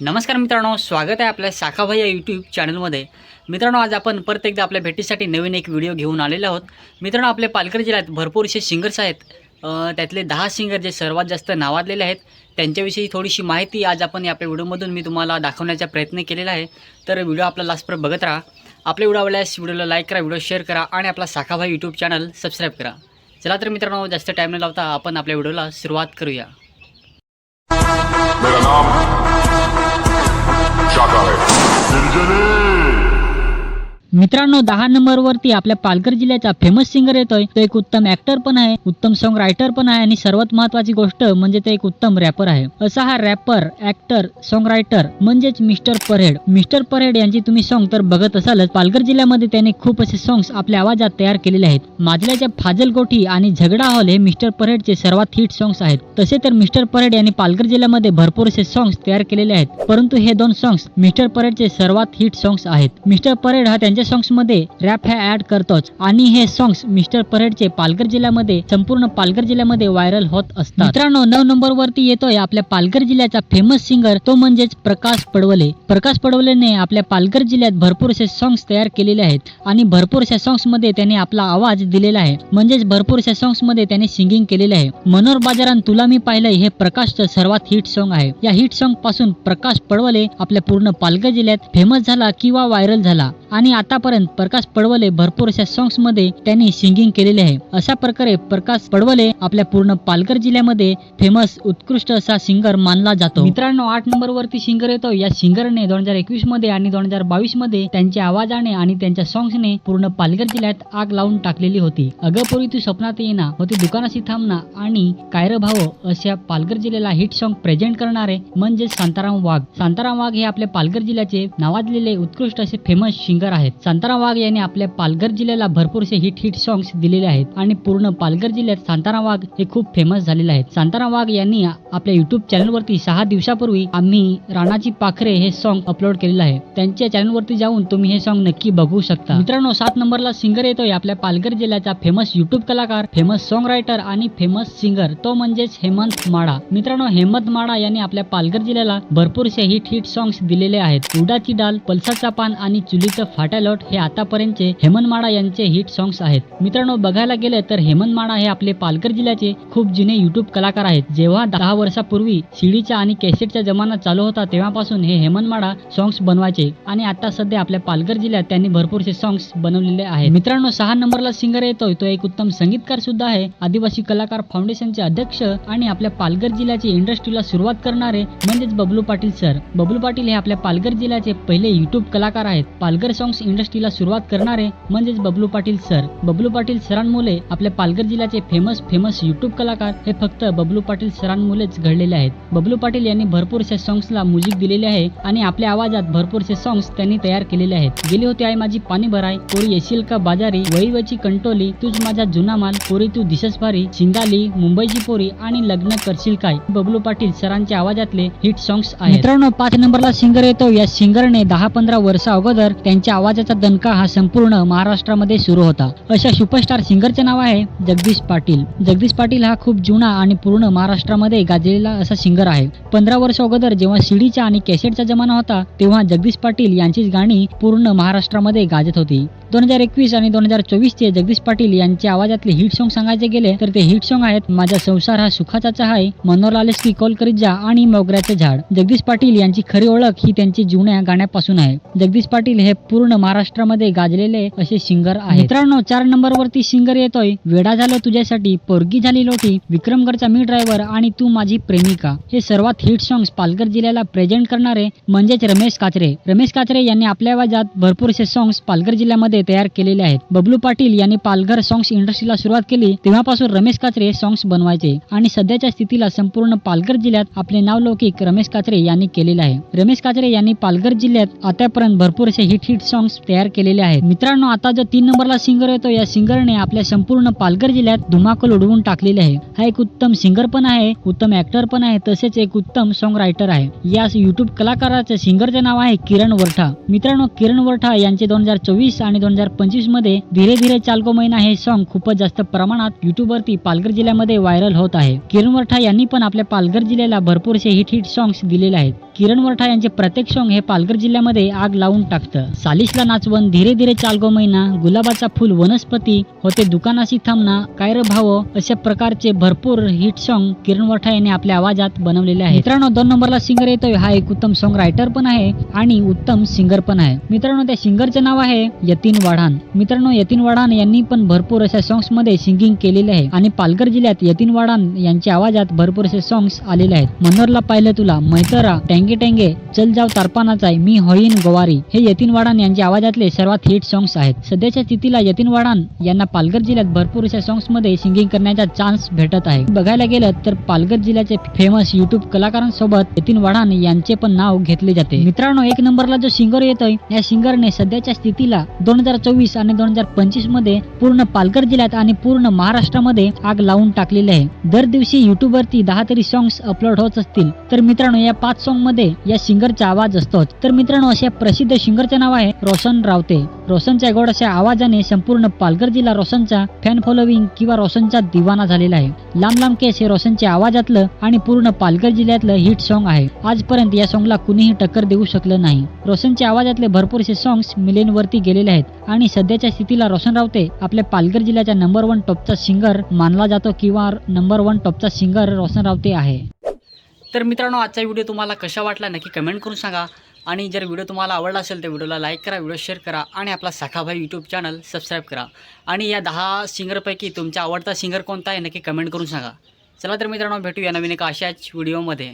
नमस्कार मित्रांनो स्वागत आहे आपल्या शाखाभाई या यूट्यूब चॅनलमध्ये मित्रांनो आज आपण परत एकदा आपल्या भेटीसाठी नवीन एक व्हिडिओ घेऊन आलेलो आहोत. मित्रांनो आपल्या पालघर जिल्ह्यात भरपूरसे सिंगर्स आहेत. त्यातले दहा सिंगर जे सर्वात जास्त नावाजलेले आहेत त्यांच्याविषयी थोडीशी माहिती आज आपण या आपल्या व्हिडिओमधून मी तुम्हाला दाखवण्याचा प्रयत्न केलेला आहे. तर व्हिडिओ आपला लास्टपर्यंत बघत राहा. आपल्या व्हिडिओ आवडल्यास व्हिडिओला लाईक करा व्हिडिओ शेअर करा आणि आपला शाखाभाई यूट्यूब चॅनल सबस्क्राईब करा. चला तर मित्रांनो जास्त टाईम न लावता आपण आपल्या व्हिडिओला सुरुवात करूया. Şakalı. Sürücülük. मित्रांनो दहा नंबर वरती आपल्या पालघर जिल्ह्याचा फेमस सिंगर येतोय. तो एक उत्तम ऍक्टर पण आहे उत्तम सॉन्ग रायटर पण आहे आणि सर्वात महत्वाची गोष्ट म्हणजे तो एक उत्तम रॅपर आहे. असा हा रॅपर ऍक्टर सॉन्ग रायटर म्हणजेच मिस्टर परेड मिस्टर परेड यांची तुम्ही सॉन्ग तर बघत असालच. पालघर जिल्ह्यामध्ये त्यांनी खूप असे सॉंग्स आपल्या आवाजात तयार केलेले आहेत. माजल्याच्या फाजल गोठी आणि झगडा हॉल हे मिस्टर परेडचे सर्वात हिट सॉंग्स आहेत. तसे तर मिस्टर परेड यांनी पालघर जिल्ह्यामध्ये भरपूर असे सॉंग्स तयार केलेले आहेत. परंतु हे दोन सॉंग्स मिस्टर परेडचे सर्वात हिट सॉंग्स आहेत. मिस्टर परेड हा त्यांच्या सॉंग्समध्ये रॅप हे ऍड करतोच. आणि हे सॉंग्स मिस्टर परेडचे पालघर जिल्ह्यामध्ये संपूर्ण पालघर जिल्ह्यामध्ये व्हायरल होत असतात. मित्रांनो नऊ नंबर वरती येतोय आपल्या पालघर जिल्ह्याचा फेमस सिंगर तो म्हणजेच प्रकाश पडवले. प्रकाश पडवलेने आपल्या पालघर जिल्ह्यात भरपूर असे सॉंग्स तयार केलेले आहेत. आणि भरपूरशा सॉंग्समध्ये त्याने आपला आवाज दिलेला आहे. म्हणजेच भरपूरशा सॉंग्समध्ये त्याने सिंगिंग केलेले आहे. मनोहर बाजारान तुला मी पाहिलंय हे प्रकाशचं सर्वात हिट सॉन्ग आहे. या हिट सॉन्गपासून प्रकाश पडवले आपल्या पूर्ण पालघर जिल्ह्यात फेमस झाला किंवा व्हायरल झाला. आणि आता आतापर्यंत प्रकाश पडवले भरपूर अशा सॉंग्समध्ये त्यांनी सिंगिंग केलेले आहे. अशा प्रकारे प्रकाश पडवले आपल्या पूर्ण पालघर जिल्ह्यामध्ये फेमस उत्कृष्ट असा सिंगर मानला जातो. मित्रांनो आठ नंबर वरती सिंगर येतो. या सिंगरने दोन हजार एकवीसमध्ये आणि दोन हजार बावीसमध्ये त्यांच्या आवाजाने आणि त्यांच्या सॉंग्सने पूर्ण पालघर जिल्ह्यात आग लावून टाकलेली होती. अगपूर्वी तू स्वप्नात येईना होती दुकानाशी थांबना आणि कायर भाव अशा पालघर जिल्ह्याला हिट सॉन्ग प्रेझेंट करणारे म्हणजे शांताराम वाघ. शांताराम वाघ हे आपल्या पालघर जिल्ह्याचे नावाजलेले उत्कृष्ट असे फेमस सिंगर आहेत. शांताराम वाघ यांनी आपल्या पालघर जिल्ह्याला भरपूरसे हिट हिट सॉंग्स दिलेले आहेत आणि पूर्ण पालघर जिल्ह्यात शांताराम वाघ हे खूप फेमस झालेले आहेत. शांताराम वाघ यांनी आपल्या युट्यूब चॅनलवरती सहा दिवसापूर्वी आम्ही राणाची पाखरे हे सॉन्ग अपलोड केलेलं आहे. त्यांच्या चॅनलवरती जाऊन तुम्ही हे सॉन्ग नक्की बघू शकता. मित्रांनो सात नंबरला सिंगर येतोय आपल्या पालघर जिल्ह्याचा फेमस युट्यूब कलाकार फेमस सॉन्ग रायटर आणि फेमस सिंगर तो म्हणजेच हेमंत माडा. मित्रांनो हेमंत माडा यांनी आपल्या पालघर जिल्ह्याला भरपूरसे हिट हिट सॉंग्स दिलेले आहेत. उडाची डाल पलसाचा पान आणि चुलीचं फाट्यालोट हे आतापर्यंतचे हेमंत माडा यांचे हिट सॉंग्स आहेत. मित्रांनो बघायला गेलं तर हेमनमाडा माडा हे आपले पालघर जिल्ह्याचे खूप जुने युट्यूब कलाकार आहेत. जेव्हा दहा वर्षापूर्वी सीडीचा आणि कॅसेटचा जमाना चालू होता तेव्हापासून हे हेमनमाडा माडा सॉंग्स बनवायचे. आणि आता सध्या आपल्या पालघर जिल्ह्यात त्यांनी भरपूरसे सॉंग्स बनवलेले आहेत. मित्रांनो सहा नंबरला सिंगर येतोय. तो एक उत्तम संगीतकार सुद्धा आहे. आदिवासी कलाकार फाउंडेशनचे अध्यक्ष आणि आपल्या पालघर जिल्ह्याची इंडस्ट्रीला सुरुवात करणारे म्हणजेच बबलू पाटील सर बबलू पाटील हे आपल्या पालघर जिल्ह्याचे पहिले युट्यूब कलाकार आहेत. पालघर सॉंग्स इंडस्ट्रीला सुरुवात करणारे म्हणजेच बबलू पाटील सर. बबलू पाटील सरांमुळे आपल्या पालघर जिल्ह्याचे फेमस फेमस युट्यूब कलाकार हे फक्त बबलू पाटील सरांमुळेच घडलेले आहेत. बबलू पाटील यांनी भरपूरशा सॉंग्सला म्युझिक दिलेले आहे आणि आपल्या आवाजात भरपूरसे सॉंग्स त्यांनी तयार केलेले आहेत. गेली होती आई माझी पाणी भराय कोरी येशील का बाजारी वैवची कंटोली तुझ माझा जुना माल पोरी तू दिसस भारी शिंगाली मुंबईची पोरी आणि लग्न करशील काय? बबलू पाटील सरांच्या आवाजातले हिट सॉंग्स आहेत. मित्रांनो पाच नंबरला सिंगर येतो. या सिंगरने दहा पंधरा वर्षा अगोदर त्यांच्या आवाजात आवाजाचा दणका हा संपूर्ण महाराष्ट्रामध्ये सुरू होता. अशा सुपरस्टार सिंगरचे नाव आहे जगदीश पाटील. जगदीश पाटील हा खूप जुना आणि पूर्ण महाराष्ट्रामध्ये गाजलेला असा सिंगर आहे. पंधरा वर्ष अगोदर जेव्हा सीडीचा आणि कॅसेटचा जमाना होता तेव्हा जगदीश पाटील यांचीच गाणी पूर्ण महाराष्ट्रामध्ये गाजत होती. दोन हजार एकवीस आणि दोन हजार चोवीस चे जगदीश पाटील यांच्या आवाजातले हिट सॉंग सांगायचे गेले तर ते हिट सॉंग आहेत माझा संसार हा सुखाचा आहे मनोहर आलेस की कॉल करीत जा आणि मोगऱ्याचे झाड. जगदीश पाटील यांची खरी ओळख ही त्यांची जुन्या गाण्यापासून आहे. जगदीश पाटील हे पूर्ण महाराष्ट्रामध्ये गाजलेले असे सिंगर आहे मित्रांनो चार नंबर वरती सिंगर येतोय. वेडा झालो तुझ्यासाठी पोरगी झाली लोटी विक्रमगडचा मी ड्रायव्हर आणि तू माझी प्रेमिका. हे सर्वात हिट सॉंग्स पालघर जिल्ह्याला प्रेझेंट करणारे म्हणजेच रमेश काचरे रमेश काचरे यांनी आपल्या आवाजात भरपूरसे सॉंग्स पालघर जिल्ह्यामध्ये तयार केलेले आहेत. बबलू पाटील यांनी पालघर सॉंग्स इंडस्ट्रीला सुरुवात केली तेव्हापासून रमेश काचरे सॉंग्स बनवायचे आणि सध्याच्या स्थितीला संपूर्ण पालघर जिल्ह्यात आपले नावलौकिक रमेश काचरे यांनी केलेले आहे. रमेश काचरे यांनी पालघर जिल्ह्यात आतापर्यंत भरपूर असे हिट हिट सॉंग्स तयार केलेले आहेत. मित्रांनो आता जो तीन नंबरला सिंगर येतो या सिंगरने आपल्या संपूर्ण पालघर जिल्ह्यात धुमाकूल उडवून टाकलेले आहे. हा एक उत्तम सिंगर पण आहे उत्तम ऍक्टर पण आहे तसेच एक उत्तम सॉंग रायटर आहे. या युट्यूब कलाकाराचे सिंगरचे नाव आहे किरण वरठा. मित्रांनो किरण वरठा यांचे दोन हजार चोवीस आणि दोन हजार पंचवीसमध्ये धीरे धीरे चालको महिना हे सॉंग खूपच जास्त प्रमाणात युट्यूब वरती पालघर जिल्ह्यामध्ये व्हायरल होत आहे. किरण वरठा यांनी पण आपल्या पालघर जिल्ह्याला भरपूरसे हिट हिट सॉंग्स दिलेले आहेत. किरण वरठा यांचे प्रत्येक सॉन्ग हे पालघर जिल्ह्यामध्ये आग लावून टाकतं. सालिशला नाचवण धीरे धीरे चालगो महिना गुलाबाचा फुल वनस्पती होते दुकानाशी थांबना काय भाव? अशा प्रकारचे भरपूर हिट सॉन्ग किरण वरठा यांनी आपल्या आवाजात बनवलेले आहे मित्रांनो दोन नंबरला सिंगर येतोय. हा एक उत्तम सॉन्ग रायटर पण आहे आणि उत्तम सिंगर पण आहे. मित्रांनो त्या सिंगरचे नाव आहे यतीन वाढान. मित्रांनो यतीन वाढान यांनी पण भरपूर अशा सॉंग्समध्ये सिंगिंग केलेले आहे. आणि पालघर जिल्ह्यात यतीन वाढान यांच्या आवाजात भरपूर असे सॉंग्स आलेले आहेत. मनोरला पाहिलं तुला मैतरा टेंगे टेंगे टेंगे चल जाव तारपानाचा आहे मी होईन गोवारी. हे यतीन वाडान यांच्या आवाजातले सर्वात हिट सॉंग्स आहेत. सध्याच्या स्थितीला यतीन वाडान यांना पालघर जिल्ह्यात भरपूर अशा सॉंग्समध्ये सिंगिंग करण्याचा चान्स भेटत आहे. बघायला गेलं तर पालघर जिल्ह्याचे फेमस युट्यूब कलाकारांसोबत यतीन वाडान यांचे पण नाव घेतले जाते. मित्रांनो एक नंबरला जो सिंगर येतोय या सिंगरने सध्याच्या स्थितीला दोन हजार चोवीस आणि दोन हजार पंचवीसमध्ये पूर्ण पालघर जिल्ह्यात आणि पूर्ण महाराष्ट्रामध्ये आग लावून टाकलेली आहे. दर दिवशी युट्यूब वरती दहा तरी सॉंग्स अपलोड होत असतील. तर मित्रांनो या पाच सॉंग मध्ये या सिंगरचा आवाज असतोच तर मित्रांनो अशा प्रसिद्ध सिंगरचे नाव आहे रोशन रावते. रोशनच्या गोड अशा आवाजाने संपूर्ण पालघर जिल्हा रोशनचा फॅन फॉलोविंग किंवा रोशनचा दिवाना झालेला आहे. लांब लांब केस हे रोशनच्या आवाजातलं आणि पूर्ण पालघर जिल्ह्यातलं हिट सॉन्ग आहे. आजपर्यंत या सॉंगला कुणीही टक्कर देऊ शकलं नाही. रोशनच्या आवाजातले भरपूरसे सॉंग्स मिलियन वरती गेलेले आहेत. आणि सध्याच्या स्थितीला रोशन रावते आपल्या पालघर जिल्ह्याच्या नंबर वन टॉपचा सिंगर मानला जातो किंवा नंबर वन टॉपचा सिंगर रोशन रावते आहे. तर मित्रांनो आजचा व्हिडिओ तुम्हाला कशा वाटला नक्की कमेंट करून सांगा. आणि जर व्हिडिओ तुम्हाला आवडला असेल तर व्हिडिओला लाईक करा व्हिडिओ शेअर करा आणि आपला साखाभाई यूट्यूब चॅनल सबस्क्राईब करा. आणि या दहा सिंगरपैकी तुमचा आवडता सिंगर कोणता आहे नक्की कमेंट करून सांगा. चला तर मित्रांनो भेटूया नवीन एका अशाच व्हिडिओमध्ये